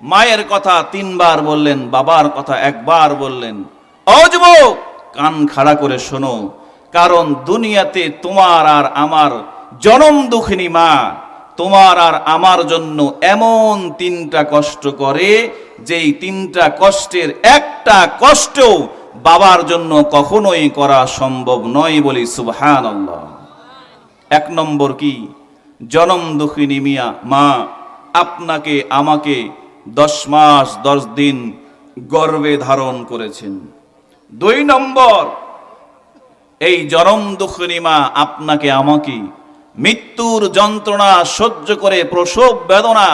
মায়ের কথা তিনবার বললেন, বাবার কথা একবার বললেন। অযুবক কান খাড়া করে শোনো, কারণ দুনিয়াতে তোমার আর আমার জনম দুঃখিনী মা, তোমার আর আমার জন্য এমন তিনটা কষ্ট করে যেই তিনটা কষ্টের একটা কষ্ট বাবার জন্য কখনোই করা সম্ভব নয় বলি সুবহান এক নম্বর কি? জনম দুঃখিনী মিয়া, মা, আপনাকে, আমাকে দশ মাস, দশ দিন গর্ভে ধারণ করেছেন। দুই নম্বর, এই জনম দুঃখিনী মা আপনাকে, আমাকে মৃত্যুর যন্ত্রণা সহ্য করে প্রসব বেদনা,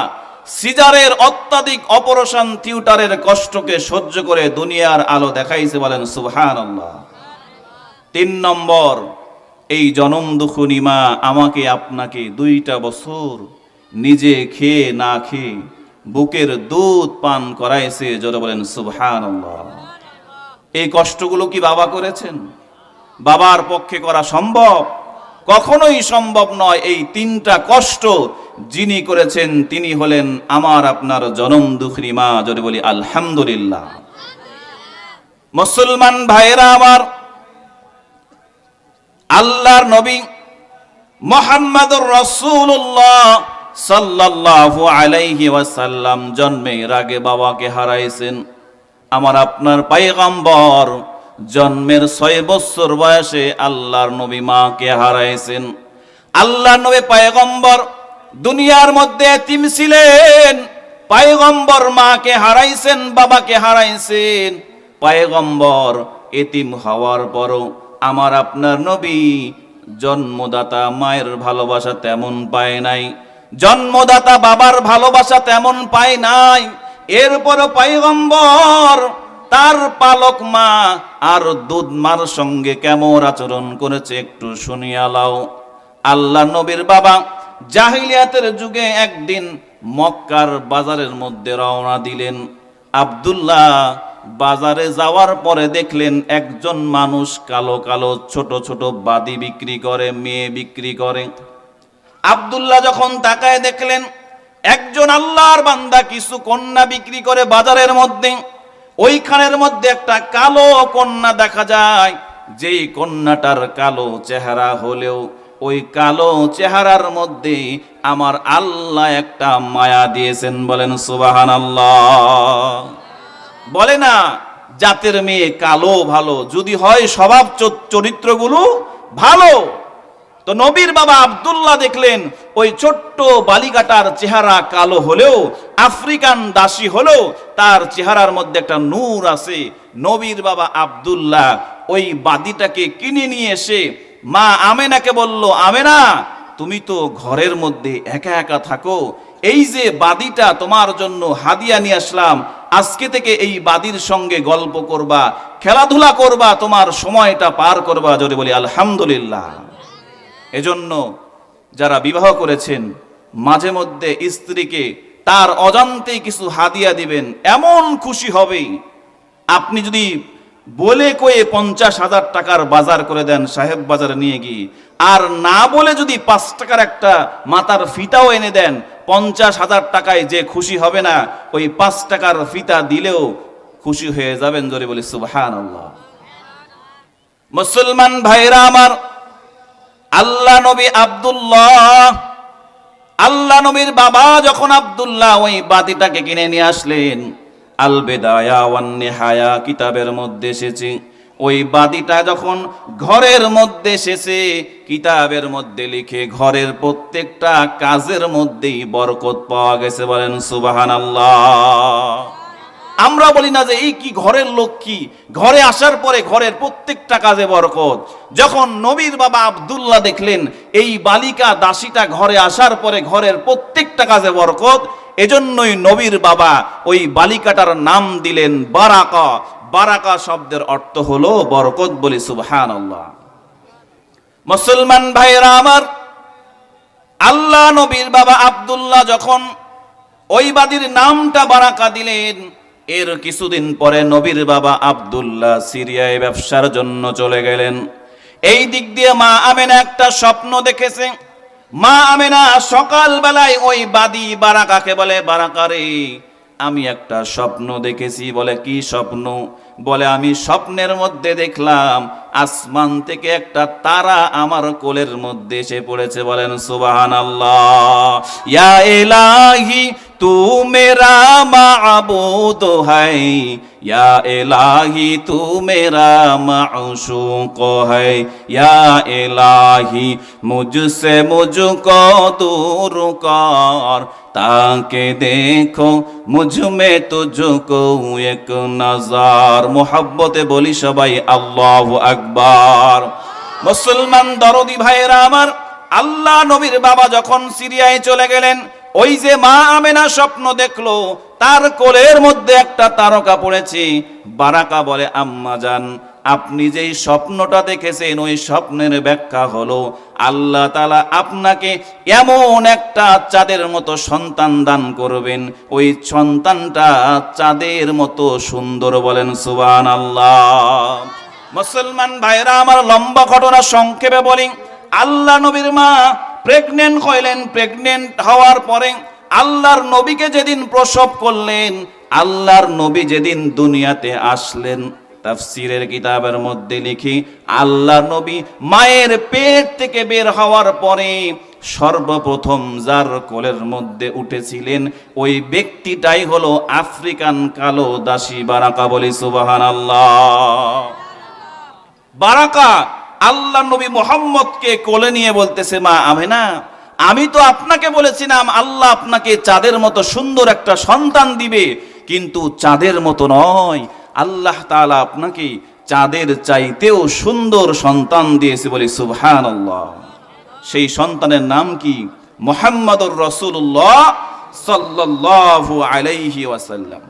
সিজারের অত্যাধিক অপারেশন থিয়েটারের কষ্টকে সহ্য করে দুনিয়ার আলো দেখাইছে বলেন সুবহান তিন নম্বর, এই জনম দুঃখনী মা আমাকে, আপনাকে দুইটা বছর নিজে খেয়ে না খেয়ে বুকের দুধ পান করাইছে, জোরে বলেন সুবহান এই কষ্টগুলো কি বাবা করেছেন? বাবার পক্ষে করা সম্ভব? কখনোই সম্ভব নয় এই তিনটা কষ্ট যিনি করেছেন, তিনি হলেন আমার, আপনার জনম দুঃখী মা যদি বলি, আলহামদুলিল্লাহ। মুসলমান ভাইয়েরা আমার, আল্লাহর নবী মোহাম্মদুর রসুল্লাহ সাল্লাল্লাহু আলাইহি ওয়াসাল্লাম জন্মের আগে বাবাকে হারাইছেন। আমার আপনার পায়গাম্বর জন্মের ছয় বছর বয়সে আল্লাহর নবী মাকে হারাইছেন। আল্লাহর নবী পায়গম্বর দুনিয়ার মধ্যে এতিম ছিলেন। পায়গম্বর মাকে হারাইছেন, বাবাকে হারাইছেন। পায়গম্বর এতিম হওয়ার পরও আমার আপনার নবী জন্মদাতা মায়ের ভালোবাসা তেমন পায় নাই। জন্মদাতা বাবার ভালোবাসা তেমন পায় নাই। এরপরও পাইগম্বর তার পালক মা আর দুধ মার সঙ্গে কেমন আচরণ করেছে একটু শুনিয়া লাও। আল্লাহ নবীর বাবা জাহিলিয়াতের যুগে একদিন মক্কার বাজারের মধ্যে রওনা দিলেন। আব্দুল্লাহ বাজারে যাওয়ার পরে দেখলেন একজন মানুষ কালো কালো ছোট ছোট বাদি বিক্রি করে, মেয়ে বিক্রি করে। আব্দুল্লাহ যখন তাকায় দেখলেন, একজন আল্লাহর বান্দা কিছু কন্যা বিক্রি করে বাজারের মধ্যে, ওইখানের মধ্যে একটা কালো কন্যা দেখা যায়। যেই কন্যাটার কালো চেহারা হলেও, ওই কালো চেহারার মধ্যে আমার আল্লাহ একটা মায়া দিয়েছেন বলেন সুবাহান আল্লাহ বলে না, জাতের মেয়ে কালো ভালো, যদি হয় স্বভাব চরিত্রগুলো ভালো। তো নবীর বাবা আব্দুল্লাহ দেখলেন, ওই ছোট্ট বালিকাটার চেহারা কালো হলেও, আফ্রিকান দাসী হলেও, তার চেহারার মধ্যে একটা নূর আছে, নবীর বাবা আব্দুল্লাহ। ওই বাদিটাকে কিনে নিয়ে এসে, মা আমেনাকে বলল, আমেনা, তুমি তো ঘরের মধ্যে একা একা থাকো। এই যে বাদিটা তোমার জন্য হাদিয়া নিয়ে আসলাম, আজকে থেকে এই বাদির সঙ্গে গল্প করবা, খেলাধুলা করবা, তোমার সময়টা পার করবা। যদি বলি, আলহামদুলিল্লাহ। এজন্য যারা বিবাহ করেছেন, মাঝে মধ্যে স্ত্রীকে তার অজান্তেই কিছু হাদিয়া দিবেন, এমন খুশি হবে। আপনি যদি বলে কয়ে পঞ্চাশ হাজার টাকার বাজার করে দেন সাহেব বাজারে নিয়ে গিয়ে, আর না বলে যদি পাঁচ টাকার একটা মাতার ফিতাও এনে দেন, পঞ্চাশ হাজার টাকায় যে খুশি হবে না, ওই পাঁচ টাকার ফিতা দিলেও খুশি হয়ে যাবেন জোরে বলি সুবহান মুসলমান ভাইরা আমার আল্লাহ নবী আব্দুল্লাহ, আল্লাহ নবীর বাবা যখন আব্দুল্লাহ ওই বাতিটাকে কিনে নিয়ে আসলেন আল বেদায়া ওয়ান নেহায়া কিতাবের মধ্যে এসেছে। ওই বাদিটা যখন ঘরের মধ্যে এসেছে, কিতাবের মধ্যে লিখে ঘরের প্রত্যেকটা কাজের মধ্যেই বরকত পাওয়া গেছে বলেন সুবাহান আমরা বলি না যে এই কি ঘরের লোক কি? ঘরে আসার পরে ঘরের প্রত্যেকটা কাজে বরকত। যখন নবীর বাবা আব্দুল্লাহ দেখলেন, এই বালিকা দাসীটা ঘরে আসার পরে ঘরের প্রত্যেকটা কাজে বরকত, এজন্যই নবীর বাবা ওই বালিকাটার নাম দিলেন বারাকা। বারাকা শব্দের অর্থ হলো বরকত বলি সুবহান মুসলমান ভাইরা আমার, আল্লাহ নবীর বাবা আব্দুল্লাহ যখন ওই বাদীর নামটা বারাকা দিলেন এর কিছুদিন পরে নবীর বাবা আব্দুল্লাহ সিরিয়ায় ব্যবসার জন্য চলে গেলেন। এই দিক দিয়ে মা আমেনা একটা স্বপ্ন দেখেছে। মা আমেনা সকাল বেলায় ওই বাদি বারাকাকে বলে বারাকারে আমি একটা স্বপ্ন দেখেছি। বলে, কি স্বপ্ন? বলে, আমি স্বপ্নের মধ্যে দেখলাম আসমান থেকে একটা তারা আমার কোলের মধ্যে এসে পড়েছে। বলেন সুবাহান আল্লাহ ইয়া এলাহি তু মেরা মাবুদ হাই, ইয়া এলাহি তু মেরা মাউশুক হাই, ইয়া এলাহি মুঝসে মুঝকো দূর কর, তাকে দেখো মুঝ মে তুঝকো এক নজর। মোহাব্বতে বলি সবাই, আল্লাহু আকবার। মুসলমান দরদি ভাইয়েরা আমার, আল্লাহ নবীর বাবা যখন সিরিয়ায় চলে গেলেন ওই যে মা আমেনা স্বপ্ন দেখল, তার কোলের মধ্যে একটা তারকা পড়েছে। বারাকা বলে, আম্মা যান আপনি যেই স্বপ্নটা দেখেছেন, ওই স্বপ্নের ব্যাখ্যা হলো, আল্লাহ তালা আপনাকে এমন একটা চাঁদের মতো সন্তান দান করবেন। ওই সন্তানটা চাঁদের মতো সুন্দর বলেন সুবান আল্লাহ মুসলমান ভাইরা আমার লম্বা ঘটনা সংক্ষেপে বলি। আল্লাহ নবীর মা প্রেগনেন্ট হইলেন প্রেগনেন্ট হওয়ার পরে আল্লাহর নবীকে যেদিন প্রসব করলেন, আল্লাহর নবী যেদিন দুনিয়াতে আসলেন, তাফসিরের কিতাবের মধ্যে লিখি আল্লাহ নবী মায়ের পেট থেকে বের হওয়ার পরে সর্বপ্রথম যার কোলের মধ্যে উঠেছিলেন, ওই ব্যক্তিটাই হলো আফ্রিকান কালো দাসী বারাকা বলি সুবাহান আল্লাহ বারাকা আল্লাহ নবী মোহাম্মদকে কোলে নিয়ে বলতেছে, মা আমেনা, আমি তো আপনাকে বলেছিলাম, আল্লাহ আপনাকে চাঁদের মতো সুন্দর একটা সন্তান দিবে, কিন্তু চাঁদের মতো নয়। আল্লাহ তাআলা আপনাকে চাঁদের চাইতেও সুন্দর সন্তান দিয়েছে বলে সুবহান সেই সন্তানের নাম কি? মোহাম্মদুর রসুল্লাহ সাল্লাল্লাহু আলাইহি ওয়াসাল্লাম।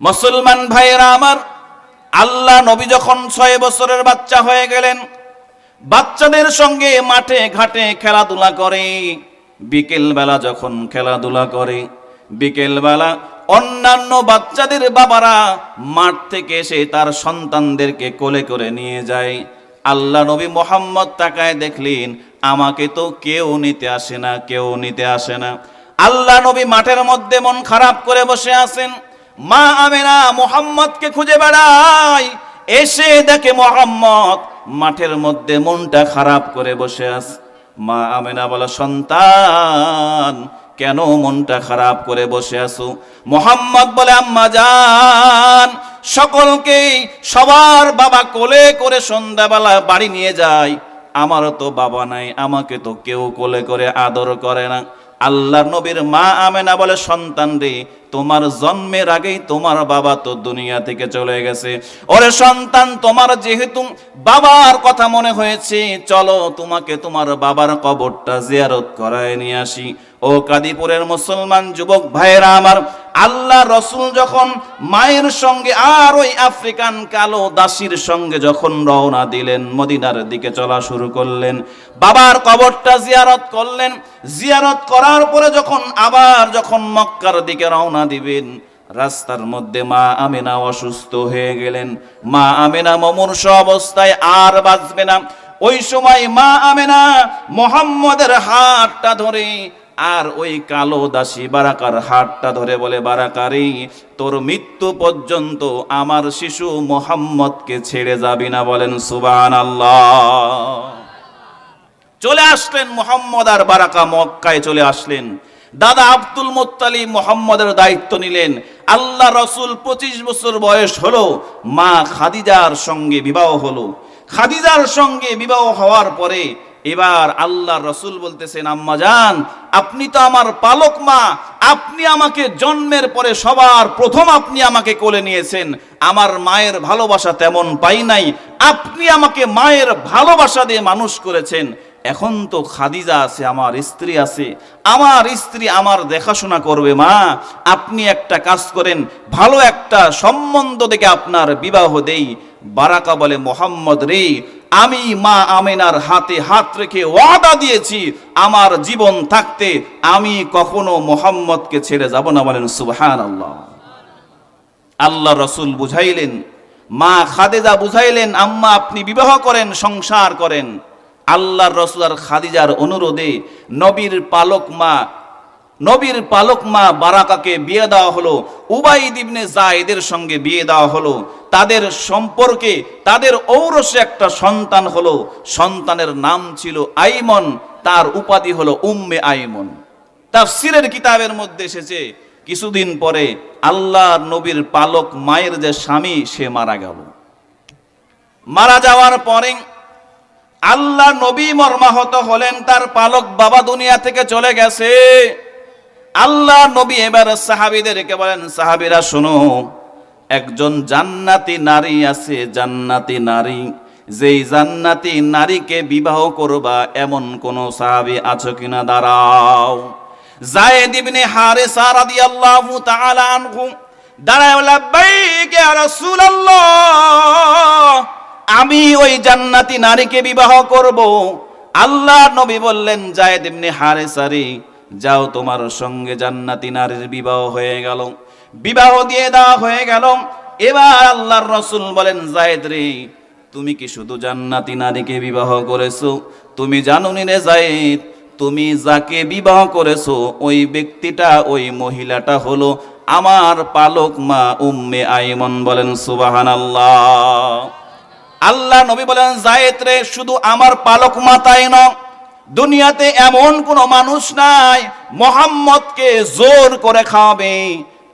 মুসলমান ভাইয়েরা আমার আল্লাহ নবী যখন ছয় বছরের বাচ্চা হয়ে গেলেন, বাচ্চাদের সঙ্গে মাঠে ঘাটে খেলাধুলা করে। বিকেল বেলা যখন খেলাধুলা করে বিকেল বেলা অন্যান্য বাচ্চাদের বাবারা মাঠ থেকে এসে তার সন্তানদেরকে কোলে করে নিয়ে যায়। আল্লাহ নবী মোহাম্মদ তাকায় দেখলেন, আমাকে তো কেউ নিতে আসে না, কেউ নিতে আসে না। আল্লাহ নবী মাঠের মধ্যে মন খারাপ করে বসে আছেন। মা আমেনা মোহাম্মদকে খুঁজে বেড়ায়। এসে দেখে মোহাম্মদ মাঠের মধ্যে মনটা খারাপ করে বসে আছে। মা আমেনা বলে, সন্তান, কেন মনটা খারাপ করে বসে আছো? মোহাম্মদ বলে, আম্মা যান সকলকে সবার বাবা কোলে করে সন্ধ্যাবেলা বাড়ি নিয়ে যায়। আমারও তো বাবা নাই, আমাকে তো কেউ কোলে করে আদর করে না। আল্লাহ নবীর মা আমেনা বলে সন্তান রে, তোমার জন্মের আগেই তোমার বাবা তো দুনিয়া থেকে চলে গেছে। ওরে সন্তান, তোমার যেহেতু বাবার কথা মনে হয়েছে, চলো তোমাকে তোমার বাবার কবরটা জিয়ারত করায় নিয়ে আসি। ও কাদিপুরের মুসলমান যুবক ভাইয়েরা আমার, আল্লাহ রসুল যখন মায়ের সঙ্গে আর ওই আফ্রিকান কালো দাসীর সঙ্গে যখন রওনা দিলেন, মদিনার দিকে চলা শুরু করলেন, বাবার কবরটা জিয়ারত করলেন, জিয়ারত করার পরে যখন আবার যখন মক্কার দিকে রওনা দিবেন, রাস্তার মধ্যে মা আমেনা অসুস্থ হয়ে গেলেন। মা আমেনা মমূর্ষ অবস্থায় আর বাঁচবে না। ওই সময় মা আমেনা মোহাম্মদের হাতটা ধরে আর ওই কালো দাসী বারাকার হাতটা ধরে বলে, বারাকারি, তোর মৃত্যু পর্যন্ত আমার শিশু মোহাম্মদকে ছেড়ে যাবি না। বলেন সুবান আল্লাহ চলে আসলেন মোহাম্মদ আর বারাকা মক্কায় চলে আসলেন। দাদা আব্দুল মোত্তালি মোহাম্মদের দায়িত্ব নিলেন। আল্লাহ রসুল পঁচিশ বছর বয়স হলো, মা খাদিজার সঙ্গে বিবাহ হলো। খাদিজার সঙ্গে বিবাহ হওয়ার পরে এবার আল্লাহ রসুল বলতেছেন, আম্মা যান আপনি তো আমার পালক মা, আপনি আমাকে জন্মের পরে সবার প্রথম আপনি আমাকে কোলে নিয়েছেন। আমার মায়ের ভালোবাসা তেমন পাই নাই, আপনি আমাকে মায়ের ভালোবাসা দিয়ে মানুষ করেছেন। এখন তো খাদিজা আছে, আমার স্ত্রী আছে, আমার স্ত্রী আমার দেখাশোনা করবে মা, আপনি একটা কাজ করেন, ভালো একটা সম্বন্ধ থেকে আপনার বিবাহ দেই। বারাকা বলে, মোহাম্মদ রে, আমি মা আমেনার হাতে হাত রেখে ওয়াদা দিয়েছি, আমার জীবন থাকতে আমি কখনো মোহাম্মদকে ছেড়ে যাব না। বলেন সুবহান আল্লাহ আল্লাহ রসুল বুঝাইলেন, মা খাদেজা বুঝাইলেন, আম্মা, আপনি বিবাহ করেন, সংসার করেন। আল্লাহর রসুল আর খাদিজার অনুরোধে নবীর পালক মা নবীর পালক মা বারাকাকে বিয়ে দেওয়া হলো, উবাইদ ইবনে জায়েদের সঙ্গে বিয়ে দেওয়া হলো। তাদের সম্পর্কে, তাদের ঔরসে একটা সন্তান হলো। সন্তানের নাম ছিল আইমন, তার উপাধি হলো উম্মে আইমন। তাফসিরের কিতাবের মধ্যে এসেছে, কিছুদিন পরে আল্লাহ নবীর পালক মায়ের যে স্বামী, সে মারা গেল। মারা যাওয়ার পরে আল্লাহ নবী মর্মাহত হলেন, তার পালক বাবা দুনিয়া থেকে চলে গেছে। আল্লাহ নবী এবার সাহাবিদেরকে বলেন, সাহাবিরা, শোনো, একজন জান্নাতি নারী আছে, জান্নাতি নারী। যেই জান্নাতি নারীকে বিবাহ করবা, এমন কোন সাহাবী আছো কিনা? দাঁড়াও। জায়েদ ইবনে হারেসা রাদিয়াল্লাহু তাআলা আনহু দাঁড়ায় লাব্বাইক ইয়া রাসূলুল্লাহ, আমি ওই জান্নাতি নারীকে বিবাহ করব। আল্লাহ নবী বললেন জায়েদ ইবনে হারেসারি যাও, তোমার সঙ্গে জান্নাতি নারীর বিবাহ হয়ে গেল। বিবাহ দিয়ে দেওয়া হয়ে গেল। এবার আল্লাহর রসুল বলেন জায়েদ রে তুমি কি শুধু জান্নাতি নারীকে বিবাহ করেছ? তুমি জানো রে জায়েদ, তুমি যাকে বিবাহ করেছ, ওই ব্যক্তিটা, ওই মহিলাটা হলো আমার পালক মা উম্মে আইমন বলেন সুবাহান আল্লাহ আল্লাহ নবী বলেন, জায়েদ রে, শুধু আমার পালক মাতাই ন দুনিয়াতে এমন কোন মানুষ নাই, মোহাম্মদকে জোর করে খাওয়াবে।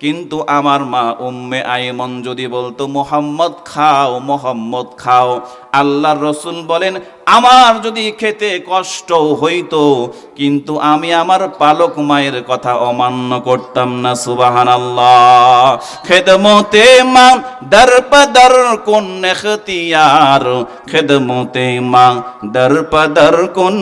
কিন্তু আমার মা উম্মে আইমন যদি বলতো, মোহাম্মদ খাও মোহাম্মদ খাও। আল্লাহর রসুল বলেন আমার যদি খেতে কষ্ট হইতো, কিন্তু আমি আমার পালক মায়ের কথা অমান্য করতাম না সুবাহান আল্লাহ খেদমতে মা দর পদর কোন এখতিয়ার খেদমতে মা দর পদর কোন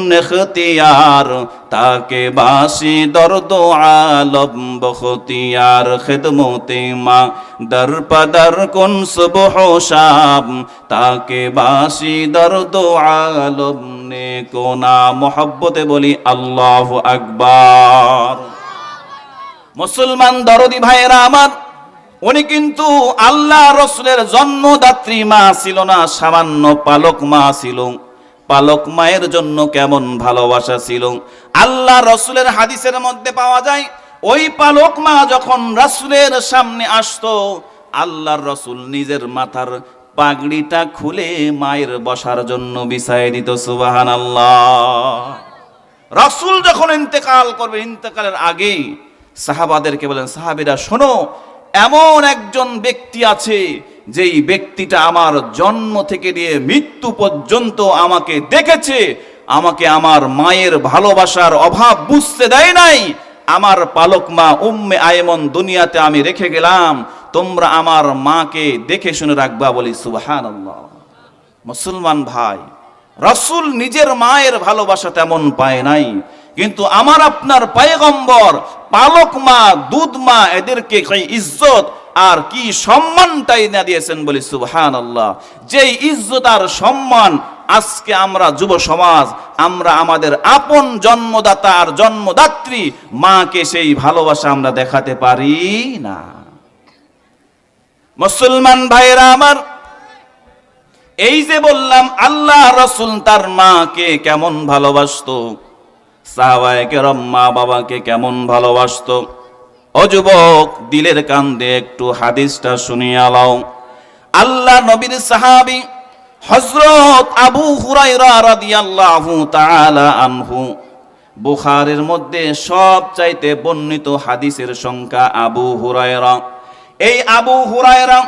তাকে বাসি দর্দ আলম বখতিয়ার খেদমতে মা দর পদর কোন সুবহ শাম, তাকে বাসি দর্দ আলম নে কোনা মোহব্বতে বলি আল্লাহ আকবার। মুসলমান দরদি ভাইয়েরা আমার, উনি কিন্তু আল্লাহ রসুলের জন্মদাত্রী মা ছিল না, সামান্য পালক মা ছিল। পালক মায়ের জন্য কেমন ভালোবাসা ছিল। আল্লাহ রসুলের হাদিসের মধ্যে পাওয়া যায় ওই পালক মা যখন রাসুলের সামনে আসতো, আল্লাহর রসুল নিজের মাথার পাগড়িটা খুলে মায়ের বসার জন্য বিছায় দিত সুবাহান আল্লাহ রাসুল যখন ইন্তেকাল করবে, ইন্তেকালের আগে সাহাবাদেরকে বলেন, সাহাবিরা, শোনো, এমন একজন ব্যক্তি আছে, যেই ব্যক্তিটা আমার জন্ম থেকে নিয়ে মৃত্যু পর্যন্ত আমাকে দেখেছে, আমাকে আমার মায়ের ভালোবাসার অভাব বুঝতে দেয় নাই আমার পালক মা উম্মে আয়মন দুনিয়াতে আমি রেখে গেলাম, তোমরা আমার মাকে দেখে শুনে রাখবা বলি সুবাহান মুসলমান ভাই, রসুল নিজের মায়ের ভালোবাসা তেমন পায় নাই, কিন্তু আমার আপনার পায়গম্বর, পালক মা, দুধ মা, এদেরকে ইজ্জত আর কি সম্মানটাই না দিয়েছেন বলি সুবহান আল্লাহ যেই ইজ্জত আর সম্মান আজকে আমরা যুব সমাজ, আমরা আমাদের আপন জন্মদাতা আর জন্মদাত্রী মাকে সেই ভালোবাসা আমরা দেখাতে পারি না। মুসলমান ভাইয়েরা আমার, এই যে বললাম আল্লাহ রসুল তার মাকে কেমন ভালোবাসতো সাহাবায়কে মা বাবাকে কেমন ভালোবাসতো ও যুবক, দিলের কান্দে একটু হাদিসটা শুনিয়ে আলাও আল্লাহ নবীর সাহাবি হজরত আবু হুরাইরা রাদিয়াল্লাহু তাআলা আনহু, বুখারের মধ্যে সব চাইতে বর্ণিত হাদিসের সংখ্যা আবু হুরায়রা। এই আবু হুরায়রা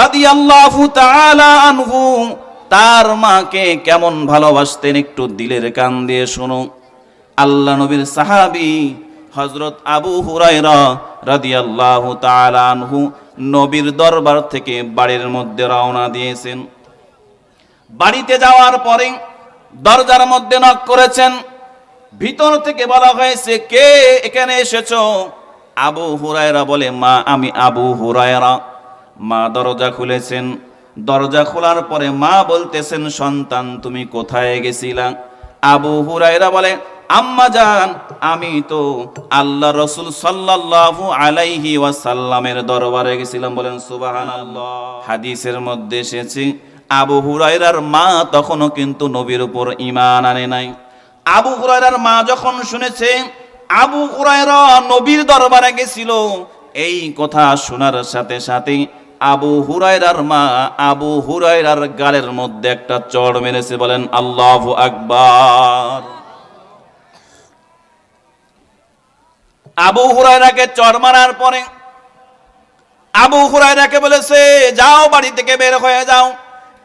রাদিয়াল্লাহু তাআলা আনহু, তার মাকে কেমন ভালোবাসতেন একটু দিলের কান দিয়ে শুনো আল্লাহ নবীর সাহাবী হযরত আবু হুরায়রা রাদিয়াল্লাহু তাআলা নবীর দরবার থেকে বাড়ির মধ্যে রওনা দিয়েছেন। বাড়িতে যাওয়ার পরে দরজার মধ্যে নক করেছেন। ভিতর থেকে বলা হয়েছে, কে এখানে এসেছ? আবু হুরায়রা বলে, মা, আমি আবু হুরায়রা। মা দরজা খুলেছেন। দরজা খোলার পরে মা বলতেছেন, সন্তান, তুমি কোথায় গেছিলা? আবু হুরায়রা বলে আম্মা জান, আমি তো আল্লাহ রসুল সাল্লাল্লাহু আলাইহি ওয়াসাল্লামের দরবারে গেছিলাম বলেন, সুবহানাল্লাহ। হাদিসের মধ্যে এসেছে, আবু হুরায়রার মা তখনও কিন্তু নবীর উপর ইমান আনে নাই। আবু হুরায়রার মা যখন শুনেছে, আবু হুরায়রা নবীর দরবারে গেছিল, এই কথা শোনার সাথে সাথে আবু হুরায়রার মা আবু হুরায়রার গালের মধ্যে একটা চড় মেরেছে বলেন, আল্লাহু আকবার। আবু হুরায়রাকে চর মারার পরে আবু হুরায়রাকে বলেছে, যাও বাড়ি থেকে বের হয়ে যাও।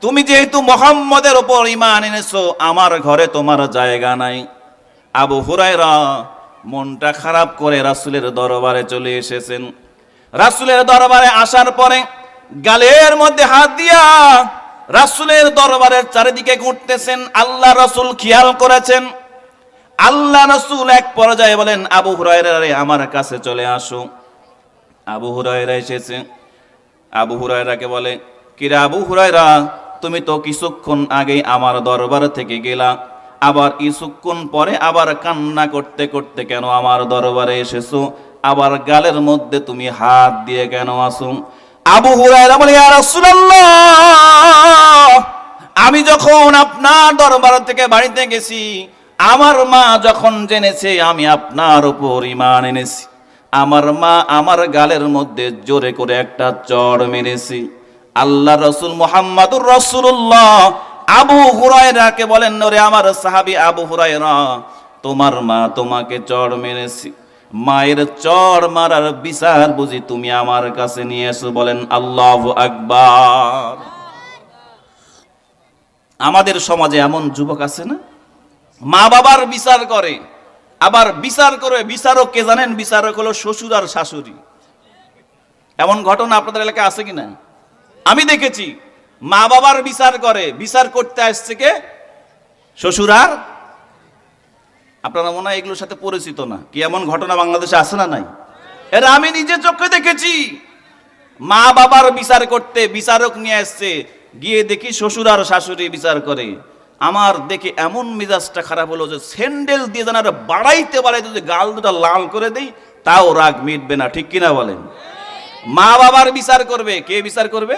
তুমি যেহেতু মোহাম্মদের ওপর ইমান এনেছো, আমার ঘরে তোমার জায়গা নাই। আবু হুরায়রা মনটা খারাপ করে রাসূলের দরবারে চলে এসেছেন। রাসূলের দরবারে আসার পরে গালের মধ্যে হাত দিয়া রাসূলের দরবারের চারিদিকে ঘুরতেছেন। আল্লাহ রাসূল খেয়াল করেছেন আল্লাহ রাসূল এক পর্যায়ে বলেন, আবু হুরায়রা রে, আমার কাছে চলে আসো। আবু হুরায়রা এসেছে। আবু হুরায়রাকে বলে কিরে আবু হুরায়রা, তুমি তো কিছুক্ষণ আগে আমার দরবার থেকে গেলা, আবার কিছুক্ষণ পরে আবার কান্না করতে করতে কেন আমার দরবারে এসেছ? আবার গালের মধ্যে তুমি হাত দিয়ে কেন আসো? আবু হুরায়রা বলে, ইয়া রাসূলুল্লাহ, আমি যখন আপনার দরবার থেকে বাড়িতে গেছি আমার মা যখন জেনেছে, আমি আপনার উপর ইমান এনেছি। আমার মা আমার গালের মধ্যে জোরে করে একটা চড় মেরেছি। আল্লাহ রসুল মোহাম্মদুর রসুল্লাহ আবু হুরায়রাকে বলেন, ওরে আমার সাহাবি আবু হুরায়রা, তোমার মা তোমাকে চড় মেরেছি। মায়ের চড় মারার বিচার বুঝি তুমি আমার কাছে নিয়ে এসো। বলেন, আল্লাহ আকবার। আমাদের সমাজে এমন যুবক আছে না? মা বাবার বিচার করে, আবার বিচার করে বিচারক কে জানেন? বিচারক হলো শ্বশুর আর শাশুড়ি। এমন ঘটনা আপনাদের এলাকায় আছে কিনা আমি দেখেছি, মা বাবার বিচার করে, বিচার করতে আসছে কে? শ্বশুর আর? আপনারা মনে হয় এগুলোর সাথে পরিচিত না। কি এমন ঘটনা বাংলাদেশে আছে না নাই? এরা আমি নিজে চোখে দেখেছি, মা বাবার বিচার করতে বিচারক নিয়ে আসছে, গিয়ে দেখি শ্বশুর আর শাশুড়ি বিচার করে। আমার দেখে এমন মেজাজটা খারাপ হলো যে স্যান্ডেল দিয়ে যেন আর বাড়াইতে বাড়াইতে যদি গাল দুটা লাল করে দেই, তাও রাগ মিটবে না, ঠিক কিনা বলেন? মা বাবার বিচার করবে, কে বিচার করবে?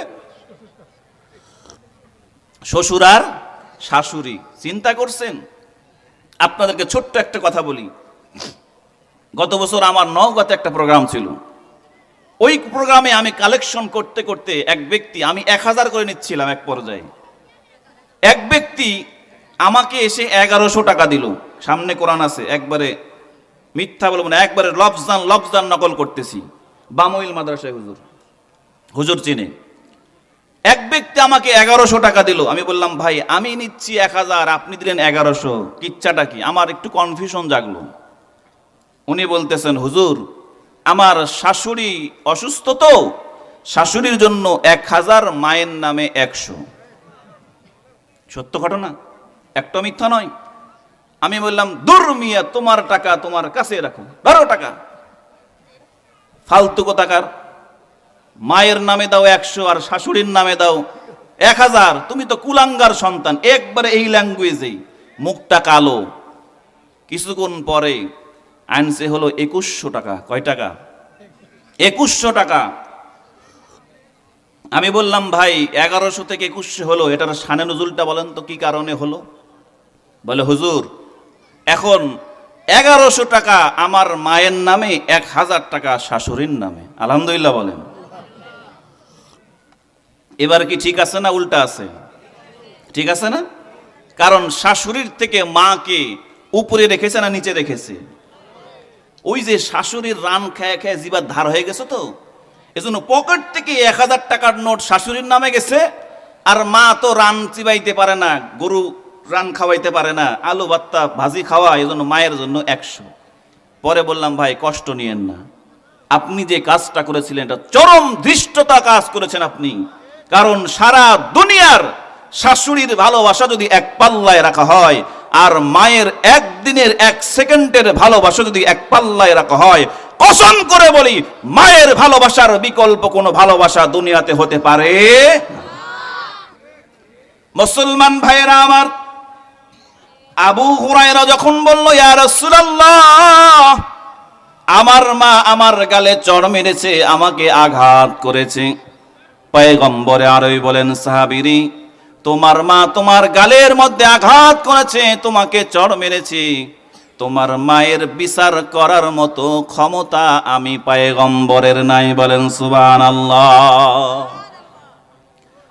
শ্বশুর আর শাশুড়ি, চিন্তা করছেন? আপনাদেরকে ছোট্ট একটা কথা বলি। গত বছর আমার নওগাঁতে একটা প্রোগ্রাম ছিল। ওই প্রোগ্রামে আমি কালেকশন করতে করতে এক ব্যক্তি, আমি এক হাজার করে নিচ্ছিলাম এক পর্যায়ে। এক ব্যক্তি আমাকে এসে এগারোশো টাকা দিল। সামনে কোরআন আছে, একবারে মিথ্যা বলব না একবারে লফজান লফজান নকল করতেছি। বামইল মাদ্রাসায় হুজুর। হুজুর চিনে। এক ব্যক্তি আমাকে এগারোশো টাকা দিল। আমি বললাম, ভাই, আমি নিচ্ছি এক হাজার, আপনি দিলেন এগারোশো। কিচ্ছাটা কি? আমার একটু কনফিউশন জাগলো। উনি বলতেছেন, হুজুর, আমার শাশুড়ি অসুস্থ তো? শাশুড়ির জন্য এক হাজার মায়ের নামে একশো। সত্য ঘটনা, একটা মিথ্যা নয়। আমি বললাম, দূর মিয়া, তোমার টাকা তোমার কাছে রাখো, ধরো টাকা। ফালতু কোথাকার মায়ের নামে দাও একশো আর শাশুড়ির নামে দাও এক হাজার। তুমি তো কুলাঙ্গার সন্তান, একবারে এই ল্যাঙ্গুয়েজেই মুখটা কালো। কিছুক্ষণ পরে আনছে হলো একুশশো টাকা। কয় টাকা? একুশশো টাকা। আমি বললাম, ভাই, এগারোশো থেকে একুশে হলো, এটার সানে নজুলটা বলেন তো কি কারণে হলো? বলে, হুজুর, এখন এগারোশো টাকা আমার মায়ের নামে, এক হাজার টাকা শাশুড়ির নামে। আলহামদুলিল্লাহ বলেন। এবার কি ঠিক আছে না উল্টা আছে? ঠিক আছে না? কারণ শাশুড়ির থেকে মাকে উপরে রেখেছে না নিচে রেখেছে? ওই যে শাশুড়ির রান খেয়ে খেয়ে জিবার ধার হয়ে গেছে তো? এজন্য পকেট থেকে এক হাজার টাকার নোট শাশুড়ির নামে গেছে, আর মা তো রান চিবাইতে পারে না, গরু রান খাওয়াইতে পারে না, আলু ভাত্তা ভাজি খাওয়া এজন্য মায়ের জন্য একশো। পরে বললাম, ভাই, কষ্ট নিয়েন না। আপনি যে কাজটা করেছিলেন, এটা চরম ধৃষ্টতা কাজ করেছেন আপনি। কারণ সারা দুনিয়ার শাশুড়ির ভালোবাসা যদি এক পাল্লায় রাখা হয়, আর মায়ের একদিনের এক সেকেন্ডের ভালোবাসা যদি এক পাল্লায় রাখা হয় কসম করে বলি, মায়ের ভালোবাসার বিকল্প কোনো ভালোবাসা দুনিয়াতে হতে পারে মুসলমান ভাইয়েরা আমার, আবু হুরায়রা যখন বলল, ইয়া রাসূলুল্লাহ, আমার মা আমার গালে চড় মেরেছে, আমাকে আঘাত করেছে। পয়গম্বরে আরই বলেন, সাহাবিরি, তোমার মা তোমার গালের মধ্যে আঘাত করেছে, তোমাকে চড় মেরেছে। তোমার মায়ের বিচার করার মতো ক্ষমতা আমি পায়গম্বরের নাই বলেন সুবান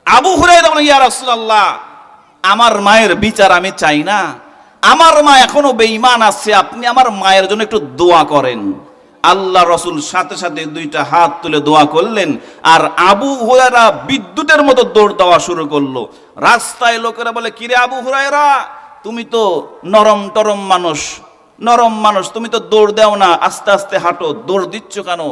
আবু হুরাই বলেন, ইয়া আমার মায়ের বিচার আমি চাই না। আমার মা এখনও বেঈমান আছে, আপনি আমার মায়ের জন্য একটু দোয়া করেন। আল্লাহ রসুল সাথে সাথে দুইটা হাত তুলে দোয়া করলেন, আর আবু হুরায়রা বিদ্যুতের মতো দৌড় দেওয়া শুরু করল। রাস্তায় লোকেরা বলে, কিরে আবু হুরায়রা, তুমি তো নরম টরম মানুষ নরম মানুষ, তুমি তো দৌড় দাও না, আস্তে আস্তে হাঁটো, দৌড় দিচ্ছ কেন?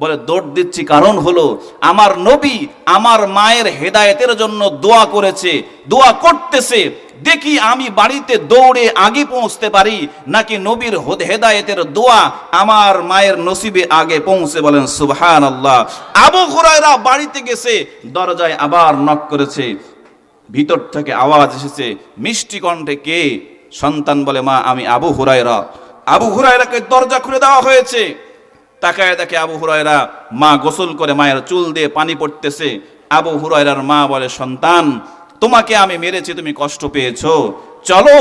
বলে, দৌড় দিচ্ছি কারণ হলো, আমার নবী আমার মায়ের হেদায়েতের জন্য দোয়া করেছে, দোয়া করতেছে, দেখি আমি বাড়িতে দৌড়ে আগে পৌঁছতে পারি, নাকি নবীর হেদায়েতের দোয়া আমার মায়ের নসিবে আগে পৌঁছে বলেন সুবহান আল্লাহ আবু হুরায়রা বাড়িতে গেছে, দরজায় আবার নক করেছে, ভিতর থেকে আওয়াজ এসেছে, মিষ্টি কণ্ঠে কে? সন্তান বলে, মা, আমি আবু হুরায়রা। আবু হুরায়রাকে দরজা খুলে দেওয়া হয়েছে। তাকায় দেখে আবু হুরায়রা মা গোসল করে মায়ের চুল দিয়ে পানি পড়তেছে। আবু হুরায়রার মা বলে, সন্তান, তোমাকে আমি মেরেছি, তুমি কষ্ট পেয়েছ। চলো,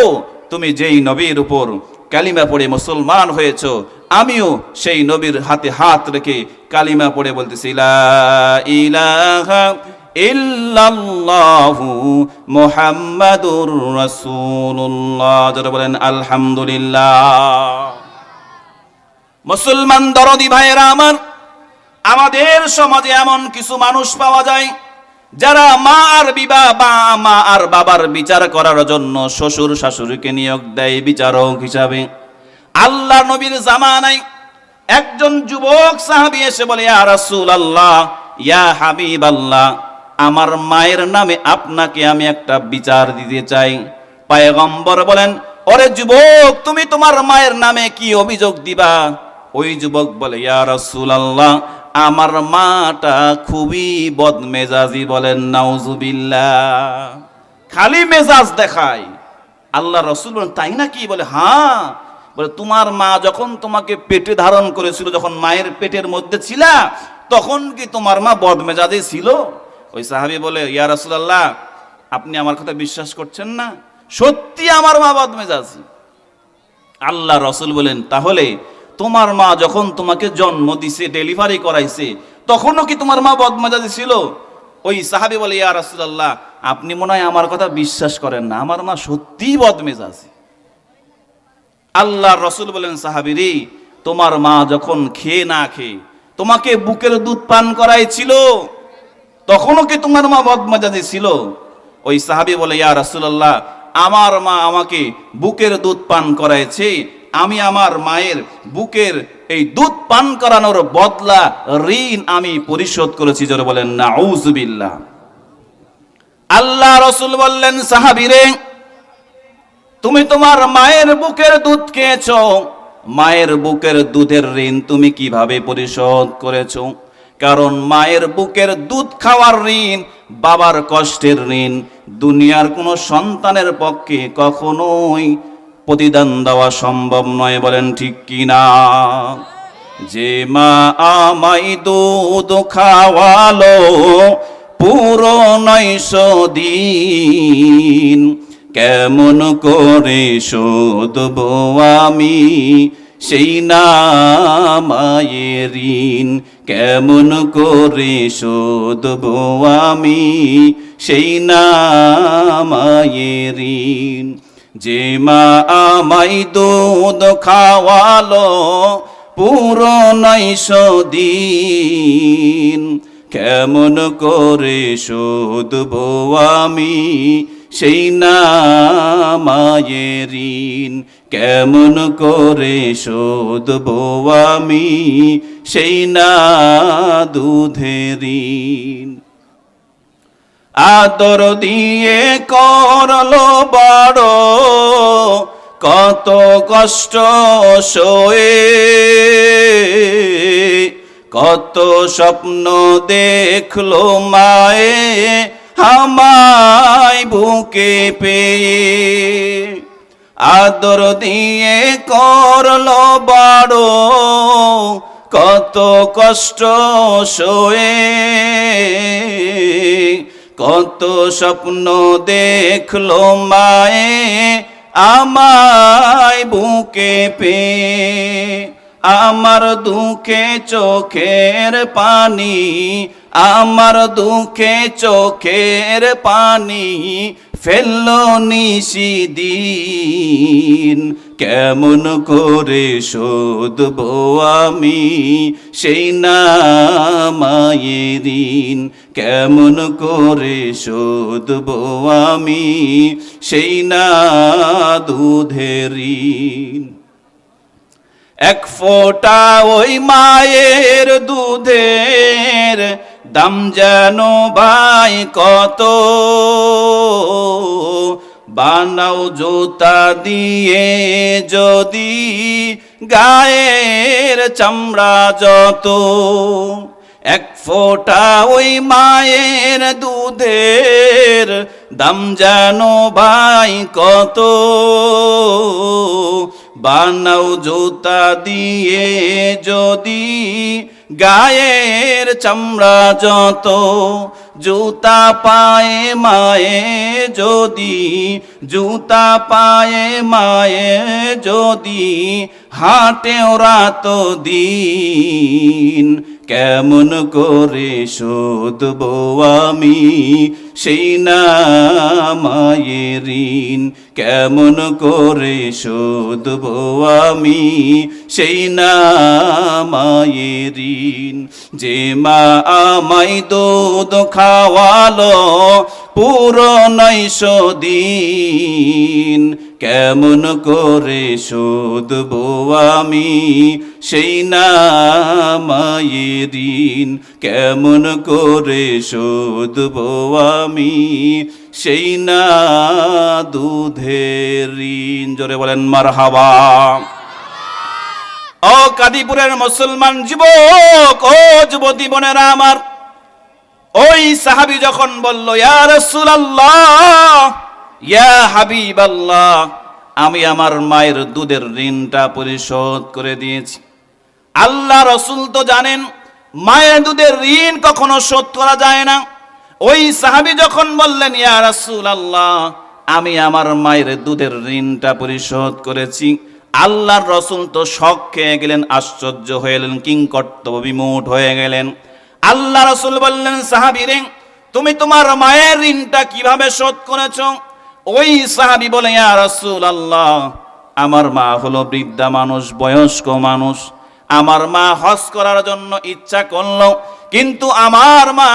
তুমি যেই নবীর উপর কালিমা পড়ে মুসলমান হয়েছ, আমিও সেই নবীর হাতে হাত রেখে কালিমা পড়ে বলতেছি ইলাহা ইল্লাল্লাহু মুহাম্মাদুর রাসূলুল্লাহ। যারা বলেন, আলহামদুলিল্লাহ। মুসলমান দরদি ভাইয়েরা আমার, আমাদের সমাজে এমন কিছু মানুষ পাওয়া যায়, যারা মা আর বিবাহ বা মা আর বাবার বিচার করার জন্য শ্বশুর শাশুড়িকে নিয়োগ দেয় বিচারক হিসাবে। আল্লাহ নবীর জামানায় একজন যুবক সাহাবী এসে বলে, ইয়া রাসূল আল্লাহ ইয়া হাবিব আল্লাহ আমার মায়ের নামে আপনাকে আমি একটা বিচার দিতে চাই। পায়গম্বর বলেন, ওরে যুবক, তুমি তোমার মায়ের নামে কি অভিযোগ দিবা? ওই যুবক বলে, ইয়া রাসূল আল্লাহ আমার মাটা খুবই বদমেজাজি বলেন, নাউজুবিল্লাহ। খালি মেজাজ দেখায় আল্লাহ রসুল বলেন, তাই না কি বলে হ্যাঁ। বলে, তোমার মা যখন তোমাকে পেটে ধারণ করেছিল, যখন মায়ের পেটের মধ্যে ছিলা, তখন কি তোমার মা বদমেজাজি ছিল? ওই সাহাবি বলে, ইয়া রাসূলুল্লাহ, আপনি আমার কথা বিশ্বাস করছেন না? সত্যি আমার মা বদমেজাজি। আল্লাহ রসুল বলেন, তাহলে তোমার মা যখন তোমাকে জন্ম দিছে, ডেলিভারি করাইছে, তখনও কি তোমার মা বদমেজাজি ছিল? ওই সাহাবি বলে, ইয়া রাসূলুল্লাহ, আপনি মনে হয় আমার কথা বিশ্বাস করেন না। আমার মা সত্যিই বদমেজাজি। আল্লাহ রসুল বলেন সাহাবিরি তোমার মা যখন খেয়ে না খেয়ে তোমাকে বুকের দুধ পান করাইছিল তখনও কি তোমার মা বদমেজাজি ছিল? ওই সাহাবি বলে, ইয়া রাসূলুল্লাহ, আমার মা আমাকে বুকের দুধ পান করাইছে। আমি আমার মায়ের বুকের এই দুধ পান করানোর বদলা ঋণ আমি পরিশোধ করেছি। যারা বলেন নাউজুবিল্লাহ আল্লাহ রসুল বললেন সাহাবিরে তুমি তোমার মায়ের বুকের দুধ খেয়েছ। মায়ের বুকের দুধের ঋণ তুমি কীভাবে পরিশোধ করেছ? কারণ মায়ের বুকের দুধ খাওয়ার ঋণ, বাবার কষ্টের ঋণ। দুনিয়ার কোনো সন্তানের পক্ষে কখনোই প্রতিদান দেওয়া সম্ভব নয়, বলেন ঠিক কিনা? যে মা আমাই দুধ খাওয়ালো, পুরো নয়শ দিন কেমন করে শোধব আমি সেই না মায়ের ঋণ? কেমন করে শোধব আমি সেই না যে মা আমাই দুধ খাওয়ালো পুরো নয়শ দিন কেমন করে শোধব আমি সেই না মায়ের কেমন করে শোধব আমি সেই না দুধের আদর দিয়ে করল বড়, কত কষ্ট সয়ে, কত স্বপ্ন দেখল মায়ে আমায় বুকে পেয়ে। আদর দিয়ে করল বড়, কত কষ্ট সয়ে, কত স্বপ্ন দেখল মায়ে আমায় বুকে পে আমার দুঃখে চোখের পানি, আমার দুঃখে চোখের পানি ফেলল নিশিদিন কেমন করে শোধব আমি সেই না মায়েরিন কেমন করে শোধব আমি সেই না দুধেরিন এক ফোঁটা ওই মায়ের দুধের দাম যেন ভাই কত? বানাও জুতা দিয়ে যদি গায়ের চামড়া যত। এক ফোঁটা ওই মায়ের দুধের দাম যেন ভাই কত? বানাও জুতা দিয়ে যদি গায়ের চামড়া যত, জুতা পায়ে মায়ে যদি, জুতা পায়ে মায়ে যদি হাটে ওরা তো দিন, কেমন করে শোধব আমি? সেই না কেমন করে শোধব আমি সেই না মায়ের ঋণ যে মা আমায় দুধ খাওয়ালো, পুরো নৈশ দিন। কেমন করে শোধব আমি সেই না মায়ের ঋণ কেমন করে শোধব আমি সেই না দুধের ঋণ? জোরে বলেন মার হাওয়া ও কাদিপুরের মুসলমান যুবক, ও যুবতী বোনেরা আমার, ওই সাহাবি যখন বলল, ইয়া রাসূলুল্লাহ ইয়া হাবিবাল্লাহ, আমি আমার মায়ের দুধের ঋণটা পরিশোধ করে দিয়েছি। আল্লাহ রসুল তো জানেন, মায়ের দুধের ঋণ কখনো শোধ করা যায় না। ওই সাহাবি যখন বললেন, ইয়া রাসূল আল্লাহ আমি আমার মায়ের দুধের ঋণটা পরিশোধ করেছি। আল্লাহর রসুল তো শখ খেয়ে গেলেন, আশ্চর্য হয়ে গেলেন, কিংকর্তব্য বিমূঢ় হয়ে গেলেন। আল্লাহ রসুল বললেন, সাহাবি রে, তুমি তোমার মায়ের ঋণটা কীভাবে শোধ করেছ? ওই সাহাবি বলে রাসূল আল্লাহ আমার মা হলো বৃদ্ধা মানুষ, বয়স্ক মানুষ। আমার মা হজ করার জন্য ইচ্ছা করল, কিন্তু আমার মা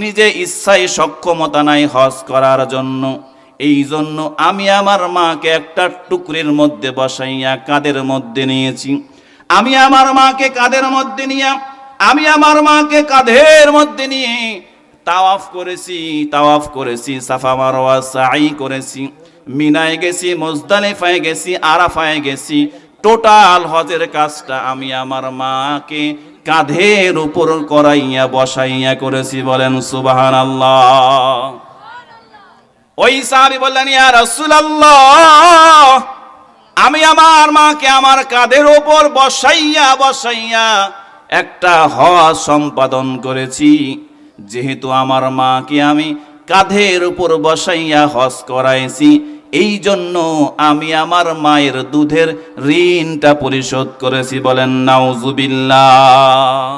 নিজে ইচ্ছায় সক্ষমতা নাই হজ করার জন্য। এই জন্য আমি আমার মাকে একটা টুকরির মধ্যে বসাইয়া কাদের মধ্যে নিয়েছি। আমি আমার মাকে কাদের মধ্যে নিয়ে, আমি আমার মাকে কাঁধের মধ্যে নিয়ে তাওয়াফ করেছি তাওয়াফ করেছি, সাফা মারোয়া সাই করেছি, মিনায় গেছি, মোজদালিফায় গেছি, আরাফায় গেছি। টোটাল হজের কাজটা আমি আমার মাকে কাঁধের উপর করাইয়া, বসাইয়া করেছি বলেন সুবাহান আল্লাহ ওই সাহাবি বললেন, ইয়া রাসূলুল্লাহ, আমি আমার মাকে আমার কাঁধের উপর বসাইয়া বসাইয়া একটা হজ সম্পাদন করেছি। যেহেতু আমার মাকে আমি কাঁধের উপর বসাইয়া হজ করাইছি এই জন্য আমি আমার মায়ের দুধের ঋণটা পরিশোধ করেছি বলেন, নাউজুবিল্লাহ।